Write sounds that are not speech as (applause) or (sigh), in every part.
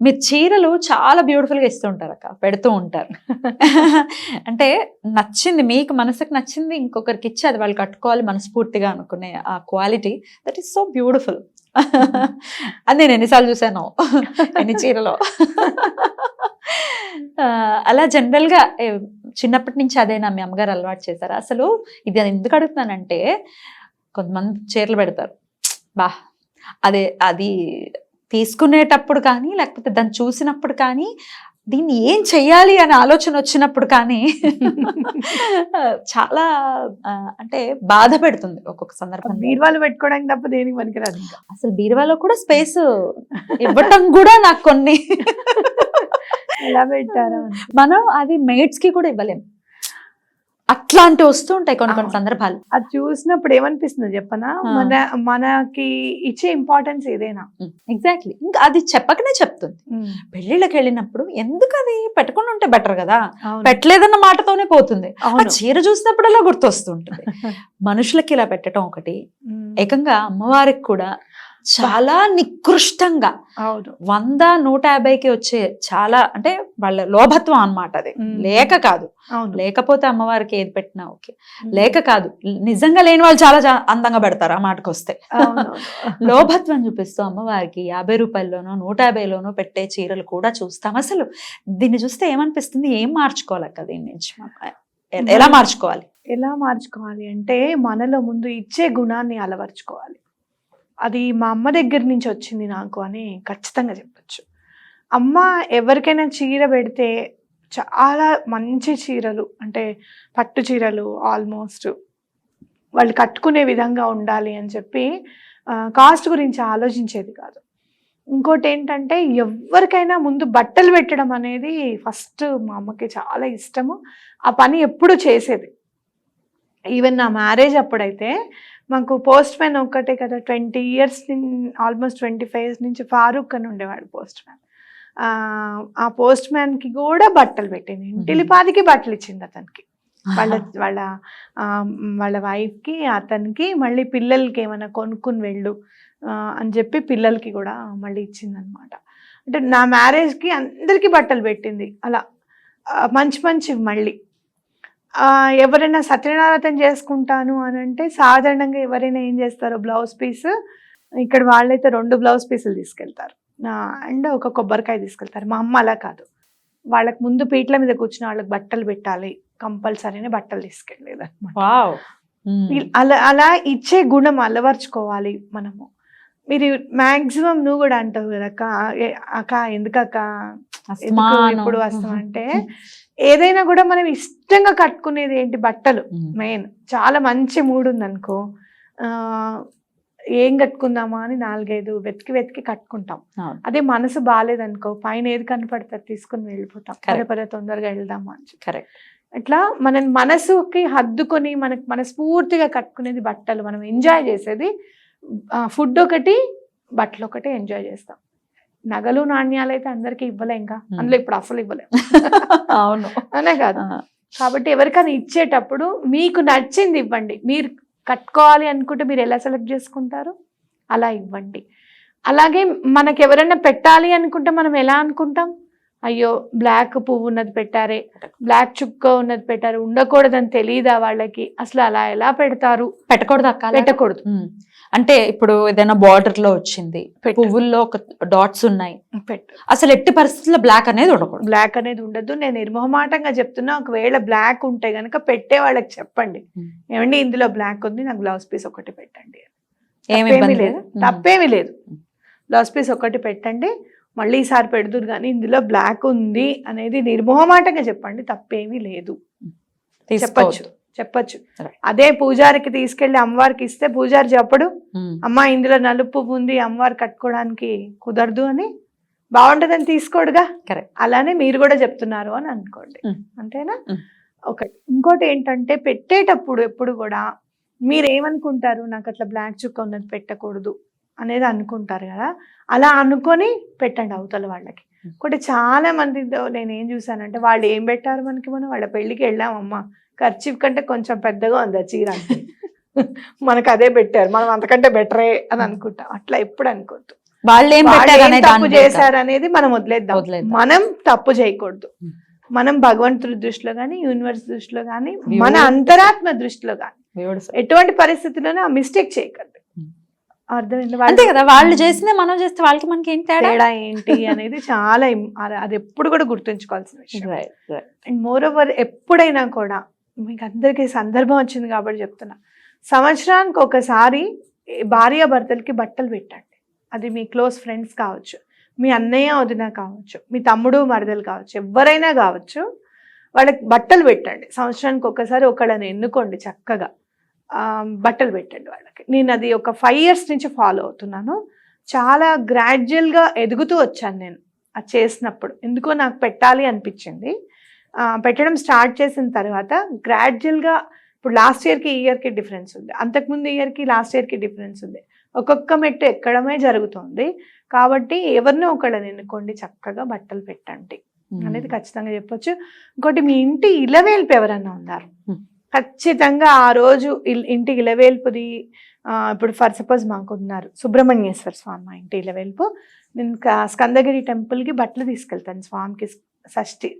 మీరు చీరలు చాలా బ్యూటిఫుల్గా ఇస్తూ ఉంటారు అక్క పెడుతూ ఉంటారు. (laughs) అంటే నచ్చింది మీకు మనసుకు నచ్చింది ఇంకొకరికి ఇచ్చి అది వాళ్ళు కట్టుకోవాలి మనస్ఫూర్తిగా అనుకునే ఆ quality that is so beautiful అది నేను ఎన్నిసార్లు చూసాను ఎన్ని చీరలో. అలా జనరల్గా ఏ, చిన్నప్పటి నుంచి అదేనా మీ అమ్మగారు అలవాటు చేశారు. అసలు ఇది ఎందుకు అడుగుతున్నానంటే కొంతమంది చీరలు పెడతారు. బా అదే అది తీసుకునేటప్పుడు కానీ లేకపోతే దాన్ని చూసినప్పుడు కానీ దీన్ని ఏం చెయ్యాలి అనే ఆలోచన వచ్చినప్పుడు కానీ చాలా అంటే బాధ పెడుతుంది ఒక్కొక్క సందర్భంలో. బీరువాలు పెట్టుకోవడానికి తప్ప దేనికి పనికిరాదు అసలు బీరువాలో కూడా స్పేస్ ఇవ్వటం కూడా నాకు కొన్ని. ఎలా పెట్టారా. మనం అది మేట్స్కి కూడా ఇవ్వలేం. అట్లాంటి వస్తూ ఉంటాయి కొన్ని కొన్ని. సందర్భాలు. అది చూసినప్పుడు ఏమనిపిస్తుంది చెప్పనా. మన మనకి ఇచ్చే ఇంపార్టెన్స్ ఏదైనా. ఎగ్జాక్ట్లీ ఇంకా అది చెప్పకనే చెప్తుంది. పెళ్ళిళ్ళకి వెళ్ళినప్పుడు ఎందుకు అది పెట్టుకుని ఉంటే బెటర్ కదా. పెట్టలేదన్న మాటతోనే పోతుంది. ఆ చీర చూసినప్పుడల్లా గుర్తొస్తుంటుంది (laughs) మనుషులకి ఇలా పెట్టడం ఒకటి. ఏకంగా అమ్మవారికి కూడా చాలా నికృష్టంగా వంద నూట యాభైకి వచ్చే చాలా అంటే వాళ్ళ లోభత్వం అన్నమాట అది. లేక కాదు. లేకపోతే అమ్మవారికి ఏది పెట్టినా ఓకే. లేక కాదు. నిజంగా లేని వాళ్ళు చాలా అందంగా పెడతారు ఆ మాటకు వస్తే. (laughs) లోభత్వం చూపిస్తూ అమ్మవారికి యాభై రూపాయల్లోనో నూట యాభైలోనో పెట్టే చీరలు కూడా చూస్తాం. అసలు దీన్ని చూస్తే ఏమనిపిస్తుంది? ఏం మార్చుకోవాలక్క దీని నుంచి ఎలా మార్చుకోవాలి? ఎలా మార్చుకోవాలి అంటే మనలో ముందు ఇచ్చే గుణాన్ని అలవర్చుకోవాలి. అది మా అమ్మ దగ్గర నుంచి వచ్చింది నాకు అని ఖచ్చితంగా చెప్పచ్చు. అమ్మ ఎవరికైనా చీర పెడితే చాలా మంచి చీరలు అంటే పట్టు చీరలు ఆల్మోస్ట్ వాళ్ళు కట్టుకునే విధంగా ఉండాలి అని చెప్పి కాస్ట్ గురించి ఆలోచించేది కాదు. ఇంకోటి ఏంటంటే ఎవరికైనా ముందు బట్టలు పెట్టడం అనేది ఫస్ట్ మా అమ్మకి చాలా ఇష్టము. ఆ పని ఎప్పుడు చేసేది. ఈవెన్ నా మ్యారేజ్ అప్పుడైతే మాకు పోస్ట్ మ్యాన్ ఒక్కటే కదా twenty years almost twenty five years నుంచి ఫారూక్ అని ఉండేవాడు పోస్ట్ మ్యాన్ ఆ పోస్ట్ మ్యాన్కి కూడా బట్టలు పెట్టింది. ఇంటిలిపాదికి బట్టలు ఇచ్చింది అతనికి. వాళ్ళ వాళ్ళ వాళ్ళ వైఫ్కి అతనికి మళ్ళీ పిల్లలకి ఏమైనా కొనుక్కుని వెళ్ళు అని చెప్పి పిల్లలకి కూడా మళ్ళీ ఇచ్చిందనమాట. అంటే నా మ్యారేజ్కి అందరికీ బట్టలు పెట్టింది. అలా మంచి మంచి మళ్ళీ. ఎవరైనా సత్యనారాయణ చేసుకుంటాను అని అంటే సాధారణంగా ఎవరైనా ఏం చేస్తారో బ్లౌజ్ పీస్. ఇక్కడ వాళ్ళైతే రెండు బ్లౌజ్ పీసులు తీసుకెళ్తారు. అండ్ ఒక కొబ్బరికాయ తీసుకెళ్తారు. మా అమ్మ అలా కాదు. వాళ్ళకి ముందు పీట్ల మీద కూర్చుని వాళ్ళకి బట్టలు పెట్టాలి. కంపల్సరీని బట్టలు మ్మ్. అలా అలా ఇచ్చే గుణం అలవర్చుకోవాలి మనము. మీరు మాక్సిమం నువ్వు కూడా అంటావు కదా అక్క అక్క ఎందుకక్క? ఎందుకు అస్మానం. (laughs) ఏదైనా కూడా మనం ఇష్టంగా కట్టుకునేది ఏంటి బట్టలు. మెయిన్ చాలా మంచి మూడ్ ఉందనుకో ఏం కట్టుకుందామా అని నాలుగైదు వెతికి వెతికి కట్టుకుంటాం. అదే మనసు బాగాలేదనుకో పైన ఏది కనపడితే అది తీసుకుని వెళ్ళిపోతాం పదే. పదే తొందరగా వెళ్దామా అని. కరెక్ట్ అట్లా మన మనసుకి హద్దుకొని మనకు మనస్ఫూర్తిగా కట్టుకునేది బట్టలు మనం ఎంజాయ్ చేసేది ఫుడ్ ఒకటి బట్టలు ఒకటి ఎంజాయ్ చేస్తాం నగలు నాణ్యాలు అయితే అందరికీ ఇవ్వలేం ఇంకా. Hmm. అందులో ఇప్పుడు అసలు ఇవ్వలేం. (laughs) అవును. అనే కాదు. కాబట్టి ఎవరికైనా ఇచ్చేటప్పుడు మీకు నచ్చింది ఇవ్వండి. మీరు కట్టుకోవాలి అనుకుంటే మీరు ఎలా సెలెక్ట్ చేసుకుంటారు? అలా ఇవ్వండి. అలాగే మనకి ఎవరైనా పెట్టాలి అనుకుంటే మనం ఎలా అనుకుంటాం? అయ్యో బ్లాక్ పువ్వు ఉన్నది పెట్టారే. బ్లాక్ చుక్క ఉన్నది పెట్టారు. ఉండకూడదని తెలియదా వాళ్ళకి? అసలు అలా ఎలా పెడతారు? పెట్టకూడదు అక్క? పెట్టకూడదు. అంటే ఇప్పుడు ఏదైనా బార్డర్లో వచ్చింది. పువ్వుల్లో ఒక డాట్స్ ఉన్నాయి. పెట్టు. అసలు ఎట్టి పరిస్థితుల్లో బ్లాక్ అనేది ఉండకూడదు. బ్లాక్ అనేది ఉండదు. నేను నిర్మోహమాటంగా చెప్తున్నా ఒకవేళ బ్లాక్ ఉంటే గనక పెట్టే వాళ్ళకి చెప్పండి. ఏమండి ఇందులో బ్లాక్ ఉంది నాకు బ్లౌజ్ పీస్ ఒకటి పెట్టండి ఏమి లేదు. తప్పేమీ లేదు. బ్లౌజ్ పీస్ ఒకటి పెట్టండి. మళ్ళీ ఈసారి పెడుతురు కానీ ఇందులో బ్లాక్ ఉంది అనేది నిర్మోహమాటంగా చెప్పండి తప్పేమీ లేదు చెప్పొచ్చు చెప్పొచ్చు. అదే పూజారికి తీసుకెళ్ళి అమ్మవారికి ఇస్తే పూజారి చెప్పడు అమ్మ ఇందులో నలుపు ఉంది అమ్మవారు కట్టుకోవడానికి కుదరదు అని బాగుంటదని తీసుకోడుగా. అలానే మీరు కూడా చెప్తున్నారు అని అనుకోండి Mm. అంతేనా. ఒకటి ఇంకోటి ఏంటంటే పెట్టేటప్పుడు ఎప్పుడు కూడా మీరు ఏమనుకుంటారు నాకు అట్లా బ్లాక్ చుక్క ఉన్నది పెట్టకూడదు అనేది అనుకుంటారు కదా అలా అనుకొని పెట్టండి అవతల వాళ్ళకి. ఒకటి చాలా మందితో నేను ఏం చూసానంటే వాళ్ళు ఏం పెట్టారు మనకి మనం వాళ్ళ పెళ్ళికి వెళ్ళామమ్మా ఖర్చు కంటే కొంచెం పెద్దగా ఉంది ఆ చీర (laughs) మనకు అదే పెట్టారు మనం అంతకంటే బెటరే అని అనుకుంటాం అట్లా ఎప్పుడు అనుకోవద్దు వాళ్ళు ఏం తప్పు చేశారు అనేది మనం వదిలేద్దాం. మనం తప్పు చేయకూడదు. మనం భగవంతుడి దృష్టిలో కానీ యూనివర్స్ దృష్టిలో కానీ మన. అంతరాత్మ దృష్టిలో కానీ. ఎటువంటి పరిస్థితుల్లోనూ ఆ మిస్టేక్ చేయకండి Hmm. అర్థమైంది. అంతే కదా వాళ్ళు చేసిందే మనం చేస్తే వాళ్ళకి మనకి ఏం తేడా? ఏంటి అనేది చాలా అది- ఎప్పుడు కూడా గుర్తుంచుకోవాల్సిన విషయం. అండ్ మోర్ ఓవర్ ఎప్పుడైనా కూడా మీకు అందరికీ సందర్భం వచ్చింది కాబట్టి చెప్తున్నా. సంవత్సరానికి ఒకసారి భార్య భర్తలకి బట్టలు పెట్టండి. అది మీ క్లోజ్ ఫ్రెండ్స్ కావచ్చు మీ అన్నయ్య వదిన కావచ్చు మీ తమ్ముడు మరదలు కావచ్చు ఎవరైనా కావచ్చు వాళ్ళకి బట్టలు పెట్టండి. సంవత్సరానికి ఒకసారి ఒకళ్ళని ఎన్నుకోండి చక్కగా. బట్టలు పెట్టండి వాళ్ళకి. నేను అది ఒక ఫైవ్ ఇయర్స్ నుంచి ఫాలో అవుతున్నాను. చాలా గ్రాడ్యువల్గా ఎదుగుతూ వచ్చాను నేను అది చేసినప్పుడు. ఎందుకో నాకు పెట్టాలి అనిపించింది. పెట్టడం స్టార్ట్ చేసిన తర్వాత గ్రాడ్యువల్గా ఇప్పుడు లాస్ట్ ఇయర్కి ఈ ఇయర్కి డిఫరెన్స్ ఉంది. అంతకుముందు ఇయర్కి లాస్ట్ ఇయర్కి డిఫరెన్స్ ఉంది. ఒక్కొక్క మెట్టు ఎక్కడమే జరుగుతుంది. కాబట్టి ఎవరినో ఒకళ్ళని ఎన్నుకోండి చక్కగా బట్టలు పెట్టండి అనేది ఖచ్చితంగా చెప్పొచ్చు. ఇంకోటి మీ ఇంటి ఇలవేల్పు ఎవరన్నా ఉన్నారు. ఖచ్చితంగా ఆ రోజు ఇంటి ఇలవేల్పుది ఇప్పుడు ఫర్ సపోజ్ మాకు ఉన్నారు సుబ్రహ్మణ్యేశ్వర స్వామి మా ఇంటి ఇలవేల్పు నేను స్కందగిరి టెంపుల్కి బట్టలు తీసుకెళ్తాను స్వామికి షష్ఠి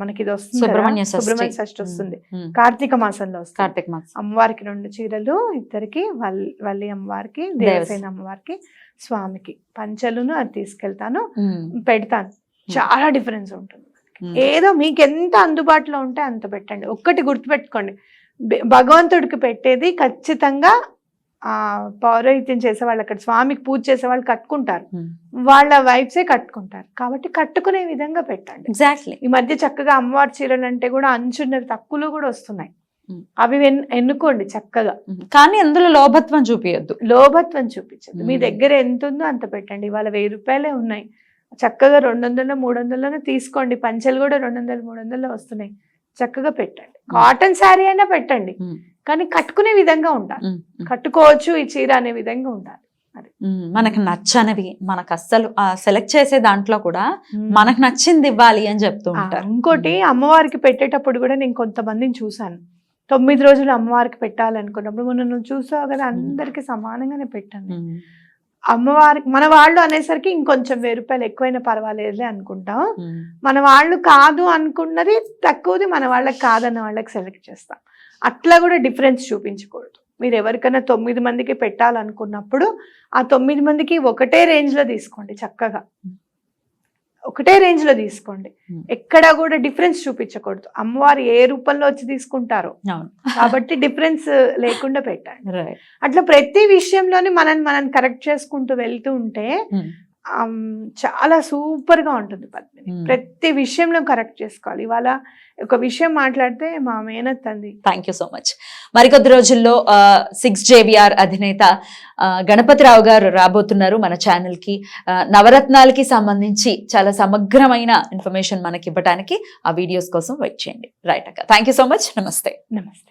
మనకి ఇది వస్తుంది సుబ్రహ్మణ్య. సుబ్రహ్మణ్య షష్ఠి. వస్తుంది. కార్తీక మాసంలో వస్తుంది. కార్తీక్ మాసం. అమ్మవారికి రెండు చీరలు ఇద్దరికి వల్లి వల్లి అమ్మవారికి దేవసేన అమ్మవారికి స్వామికి. పంచలును అది తీసుకెళ్తాను. పెడతాను. చాలా డిఫరెన్స్ ఉంటుంది. ఏదో మీకు ఎంత అందుబాటులో ఉంటే అంత పెట్టండి. ఒక్కటి గుర్తుపెట్టుకోండి. భగవంతుడికి పెట్టేది ఖచ్చితంగా ఆ పౌరోహిత్యం చేసే వాళ్ళు అక్కడ స్వామికి పూజ చేసే వాళ్ళు కట్టుకుంటారు. వాళ్ళ వైఫ్సే కట్టుకుంటారు. కాబట్టి కట్టుకునే విధంగా పెట్టండి. ఎగ్జాక్ట్లీ ఈ మధ్య చక్కగా అమ్మవారి చీరలు అంటే కూడా అంచున్నవి తక్కువలో కూడా వస్తున్నాయి. అవి ఎన్- ఎన్నుకోండి చక్కగా. కానీ అందులో లోభత్వం చూపియొద్దు. లోభత్వం చూపించదు మీ. దగ్గర ఎంత ఉందో అంత పెట్టండి. ఇవాళ వెయ్యి రూపాయలే ఉన్నాయి. చక్కగా రెండు వందలు మూడు వందలలో తీసుకోండి. పంచలు కూడా రెండు వందలు మూడు వందలు వస్తున్నాయి. చక్కగా పెట్టండి. కాటన్ శారీ అయినా పెట్టండి. కానీ కట్టుకునే విధంగా ఉండాలి. కట్టుకోవచ్చు ఈ చీర అనే విధంగా ఉండాలి. మనకు నచ్చనివి మనకు అస్సలు సెలెక్ట్ చేసే దాంట్లో కూడా మనకు నచ్చింది ఇవ్వాలి అని చెప్తూ ఉంటారు. ఇంకోటి అమ్మవారికి పెట్టేటప్పుడు కూడా నేను కొంతమందిని చూశాను. తొమ్మిది రోజులు అమ్మవారికి పెట్టాలనుకున్నప్పుడు మొన్న నువ్వు చూసావు కదా అందరికి సమానంగానే పెట్టాను. అమ్మవారికి మన వాళ్ళు అనేసరికి ఇంకొంచెం వెయ్యి రూపాయలు ఎక్కువైనా పర్వాలేదులే అనుకుంటాం. మన వాళ్ళు కాదు అనుకున్నది తక్కువది మన వాళ్ళకి కాదన్న వాళ్ళకి సెలెక్ట్ చేస్తాం. అట్లా కూడా డిఫరెన్స్ చూపించకూడదు. మీరు ఎవరికైనా తొమ్మిది మందికి పెట్టాలనుకున్నప్పుడు ఆ తొమ్మిది మందికి ఒకటే రేంజ్లో తీసుకోండి చక్కగా. ఒకటే రేంజ్లో తీసుకోండి. Hmm. ఎక్కడా కూడా డిఫరెన్స్ చూపించకూడదు. అమ్మవారు ఏ రూపంలో వచ్చి తీసుకుంటారో. కాబట్టి డిఫరెన్స్ లేకుండా పెట్టండి. అట్లా ప్రతి విషయంలోని మనం మనం కరెక్ట్ చేసుకుంటూ వెళ్తూ ఉంటే ఆమ్, చాలా సూపర్గా ఉంటుంది పద్మిని. ప్రతి విషయంలో కరెక్ట్ చేసుకోవాలి. ఇవాళ ఒక విషయం మాట్లాడితే మా మేనత్ అంది. థ్యాంక్ యూ సో మచ్ మరికొద్ది రోజుల్లో సిక్స్ జేవిఆర్ అధినేత గణపతిరావు గారు రాబోతున్నారు మన ఛానల్కి ఆ, నవరత్నాలకి సంబంధించి చాలా సమగ్రమైన ఇన్ఫర్మేషన్ మనకి ఇవ్వడానికి ఆ వీడియోస్ కోసం వెయిట్ చేయండి. రైట్ అక్క. థ్యాంక్ యూ సో మచ్ నమస్తే. నమస్తే.